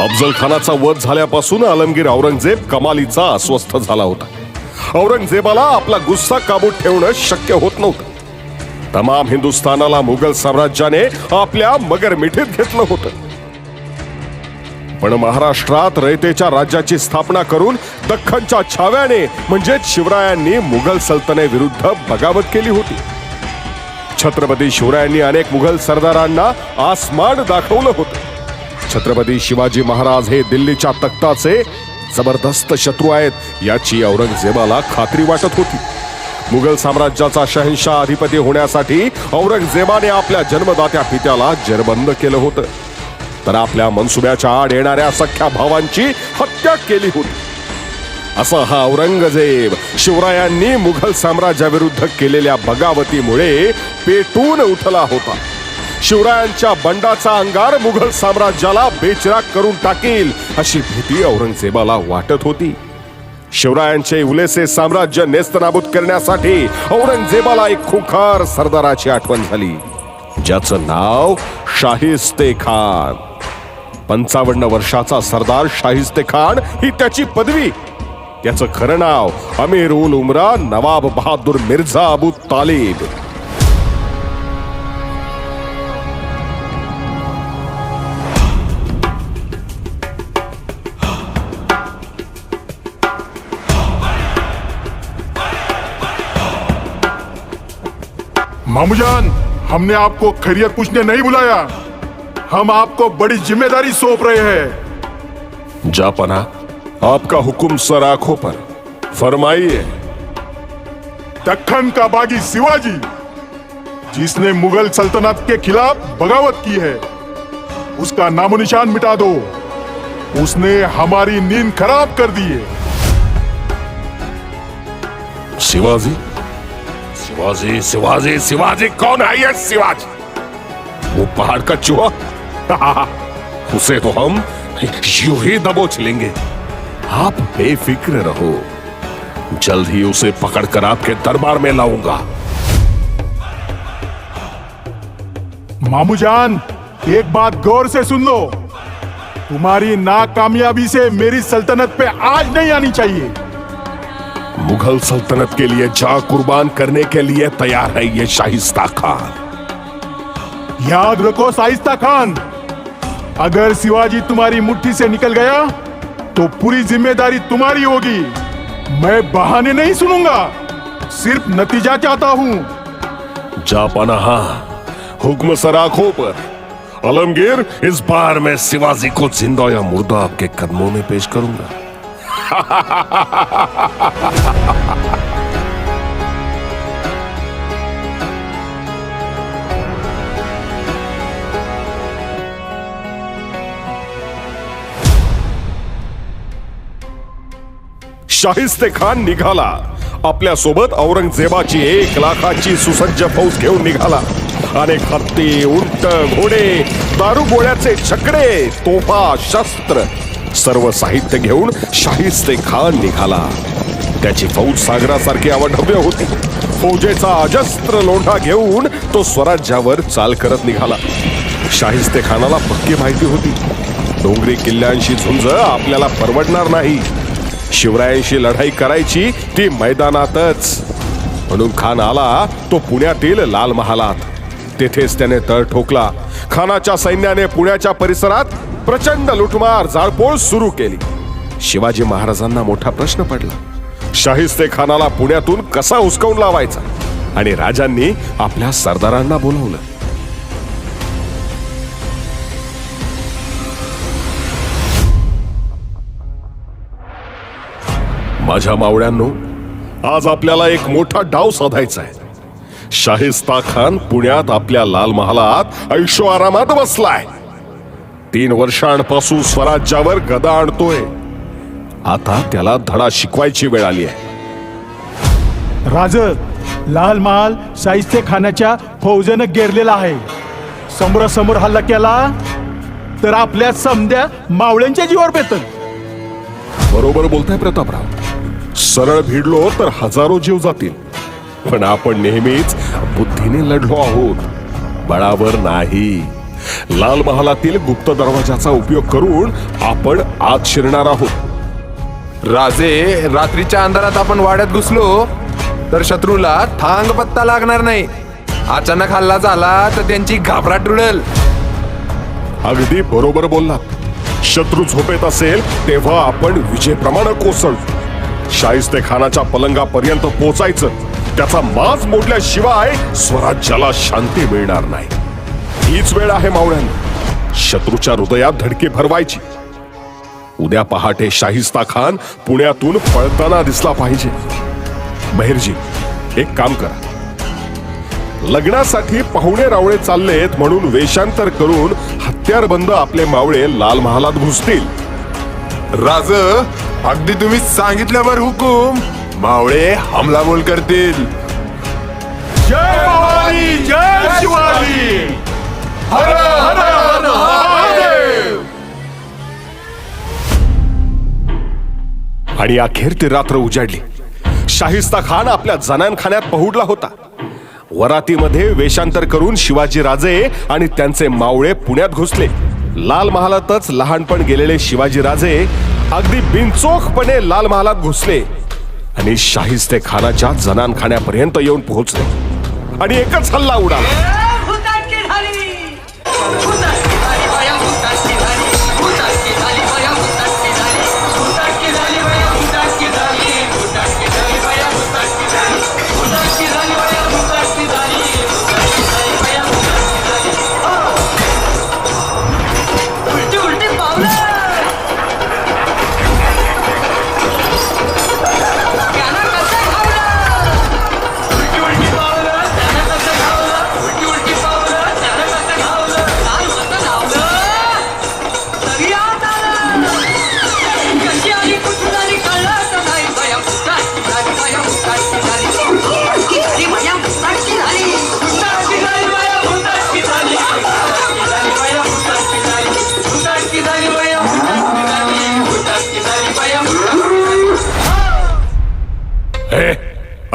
अफजल खानाचा वध झाल्यापासून आलमगीर औरंगजेब कमालीचा अस्वस्थ झाला होता. औरंगजेबाला आपला गुस्सा काबूत ठेवणं शक्य होत नव्हतं. तमाम हिंदुस्थानाला मुघल साम्राज्याने आपल्या मगर मिठीत घेतलं होतं. पण महाराष्ट्रात रयतेच्या राज्याची स्थापना करून दख्खनच्या छाव्याने म्हणजेच शिवरायांनी मुघल सल्तनेविरुद्ध बगावत केली होती. छत्रपती शिवरायांनी अनेक मुघल सरदारांना आसमान दाखवलं होतं. छत्रपती शिवाजी महाराज हे दिल्लीच्या तख्ताचे जबरदस्त शत्रू आहेत याची औरंगजेबाला खात्री वाटत होती. मुघल साम्राज्याचा शहनशाह अधिपती होण्यासाठी औरंगजेबाने आपल्या जन्मदात्या पित्याला जेरबंद केलं होतं. तर आपल्या मनसुब्याच्या आड येणाऱ्या सख्या भावांची हत्या केली होती. असा हा औरंगजेब शिवरायांनी मुघल साम्राज्याविरुद्ध केलेल्या बगावतीमुळे पेटून उठला होता. शिवरायांच्या बंडाचा अंगार मुघल साम्राज्याला बेचिराग करून टाकील अशी भीती औरंगजेबाला वाटत होती. शिवरायांचे उलेसे साम्राज्य नेस्तनाबूत करण्यासाठी औरंगजेबाला एक खुखार सरदाराची आठवण झाली. ज्याचं नाव शाहिस्ते खान. पंचावन्न वर्षाचा सरदार शाहिस्ते खान ही त्याची पदवी. त्याचं खरं नाव अमीर उल उमरा नवाब बहादूर मिर्झा अबू तालिब. मामूजान हमने आपको खैरियत पूछने नहीं बुलाया। हम आपको बड़ी ज़िम्मेदारी सौंप रहे हैं। जापना आपका हुक्म सर आँखों पर। फरमाइए। दक्खन का बागी शिवाजी जिसने मुगल सल्तनत के खिलाफ बगावत की है उसका नामो निशान मिटा दो। उसने हमारी नींद खराब कर दी है। शिवाजी शिवाजी शिवाजी शिवाजी, कौन है ये शिवाजी? वो पहाड़ का चूहा? उसे तो हम यूँ ही दबोच लेंगे आप बेफिक्र रहो। जल्द ही उसे पकड़कर आपके दरबार में लाऊँगा। मामूजान, एक बात गौर से सुन लो। तुम्हारी नाकामयाबी से मेरी सल्तनत पे आज नहीं आनी चाहिए। मुगल सल्तनत के लिए जा कुर्बान करने के लिए तैयार है ये शाहिस्ता खान। याद रखो साइस्ता खान अगर शिवाजी तुम्हारी मुट्ठी से निकल गया तो पूरी ज़िम्मेदारी तुम्हारी होगी। मैं बहाने नहीं सुनूँगा सिर्फ़ नतीजा चाहता हूँ। जापनाहा हुक्म सर आँखों पर। आलमगीर इस बार मैं शिवाजी को ज़िंदा या मुर्दा आपके कदमों में पेश करूँगा। शाहिस्ते खान निघाला. आपल्यासोबत औरंगजेबाची एक लाखाची सुसज्ज फौज घेऊन निघाला. अनेक हत्ती उंट घोडे दारू गोळ्याचे छकडे तोफा शस्त्र. सर्व साहित्य घेऊन शाहिस्ते खान निघाला. त्याची फौज सागरासारखी अवढव्य होती. फौजेचा अजस्त्र लोंढा घेऊन तो स्वराज्यावर चाल करत निघाला. शाहिस्ते खानाला पक्की माहिती होती. डोंगरी किल्ल्यांशी झुंज आपल्याला परवडणार नाही. शिवरायांशी लढाई करायची ती मैदानातच. म्हणून खान आला तो पुण्यातील लाल महालात. तेथेच त्याने तळ ठोकला. खानाच्या सैन्याने पुण्याच्या परिसरात प्रचंड लुटमार जाळपोळ सुरू केली. शिवाजी महाराजांना मोठा प्रश्न पडला. शाहिस्ते खानाला पुण्यातून कसा हुसकावून लावायचा? आणि राजांनी आपल्या सरदारांना बोलवलं. माझ्या मावळ्यांनो आज आपल्याला एक मोठा डाव साधायचा आहे. शाहिस्ता खान पुण्यात आपल्या लाल महालात ऐशो आरामात बसलाय. तीन वर्षांपासून स्वराज्यावर गदा आणतोय. आता त्याला धडा शिकवायची वेळ आली आहे. राज लाल महाल साहित्य खानाच्या फौजेनं गेरलेला आहे. समोरासमोर हल्ला केला तर आपल्या समद्या मावळ्यांच्या जीवावर बेतल. बरोबर बोलताय प्रतापराव. सरळ भिडलो तर हजारो जीव जातील. पण आपण नेहमीच बुद्धीने लढलो आहोत. बळावर नाही. लाल महालातील गुप्त दरवाजाचा उपयोग करून आपण आत शिरणार आहोत. राजे रात्रीच्या अंधारात आपण वाड्यात घुसलो तर शत्रूला थांग पत्ता लागणार नाही. अचानक हल्ला झाला तर त्यांची घाबराट उडेल अगदी बरोबर बोललात. शत्रू झोपेत असेल तेव्हा आपण विजेप्रमाणे कोसळू. शाहिस्ते खानाच्या पलंगापर्यंत पोचायचं. त्याचा माज मोडल्याशिवाय स्वराज्याला शांती मिळणार नाही. हीच वेळ आहे मावळ्यांना. शत्रूच्या हृदयात धडके भरवायची. उद्या पहाटे शाहिस्ता खान पुण्यातून पळताना दिसला पाहिजे. बहिरजी एक काम करा. लग्नासाठी पाहुणे रावळे चाललेत म्हणून वेषांतर करून हत्यारबंद आपले मावळे लाल महालात घुसतील. राज अगदी तुम्ही सांगितल्यावर हुकूम. मावळे हमला बोल करतील. जय भवानी जय शिवाजी. हर हर हर महादेव. आणि अखेर ती रात्र उजाडली. शाहिस्ता खान आपल्या जनानखान्यात पहुडला होता. वरातीमध्ये वेषांतर करून शिवाजी राजे आणि त्यांचे मावळे पुण्यात घुसले. लाल महालातच लहानपण गेलेले शिवाजी राजे अगदी बिनचोखपणे लाल महालात घुसले. आणि शाहिस्ते खानाच्या जनानखान्यापर्यंत येऊन पोहोचले. आणि एकच हल्ला उडाला.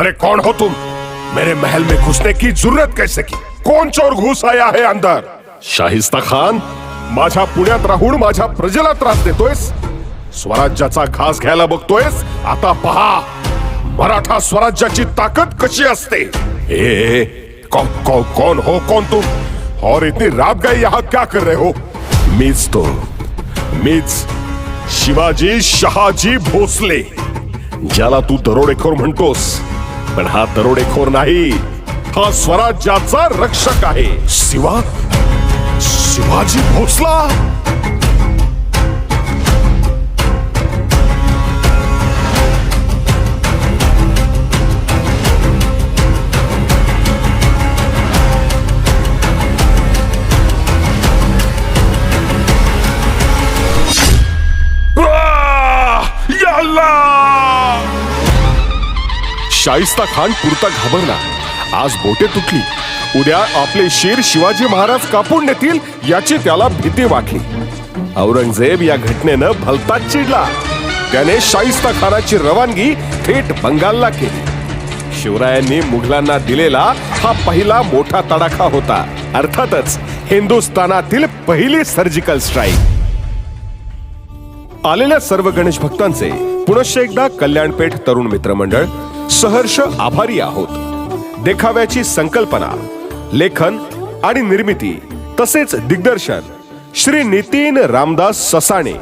अरे कौन हो तुम? मेरे महल में घुसने की जरूरत कैसे की? कौन चोर घुस आया है अंदर? शाहिस्ता खान माझ्या पुण्यात राहून माझ्या प्रजेला त्रास देतोयस? स्वराज्याचा घास घ्यायला बघतोयस? आता पहा मराठा स्वराज्याची ताकद कशी असते? ए, कौ, कौ, कौन हो कौन तुम? और इतनी रात गए यहाँ क्या कर रहे हो? मीच तो मीच शिवाजी शहाजी भोसले। ज्याला तू दरोडेखोर म्हणतोस पण हा दरोडेखोर नाही. हा स्वराज्याचा रक्षक आहे. शिवा शिवाजी भोसला? शाहिस्ता खान पुरता घाबरला आज बोटे तुटली. उद्या आपले शीर शिवाजी महाराज कापून नेतील याची त्याला भीती वाटली. औरंगजेब या घटनेनं भलताच चिडला. त्याने शाहिस्ता खानाची रवानगी थेट बंगालला केली. शिवरायांनी मुघलांना दिलेला हा पहिला मोठा तडाखा होता. अर्थातच हिंदुस्थानातील पहिली सर्जिकल स्ट्राईक. आलेल्या सर्व गणेश भक्तांचे पुनश्च एकदा कल्याणपेठ तरुण मित्र मंडळ सहर्ष आभारी आहोत. देखाव्याची संकल्पना लेखन आणि निर्मिती तसेच दिग्दर्शन श्री नितीन रामदास ससाणे.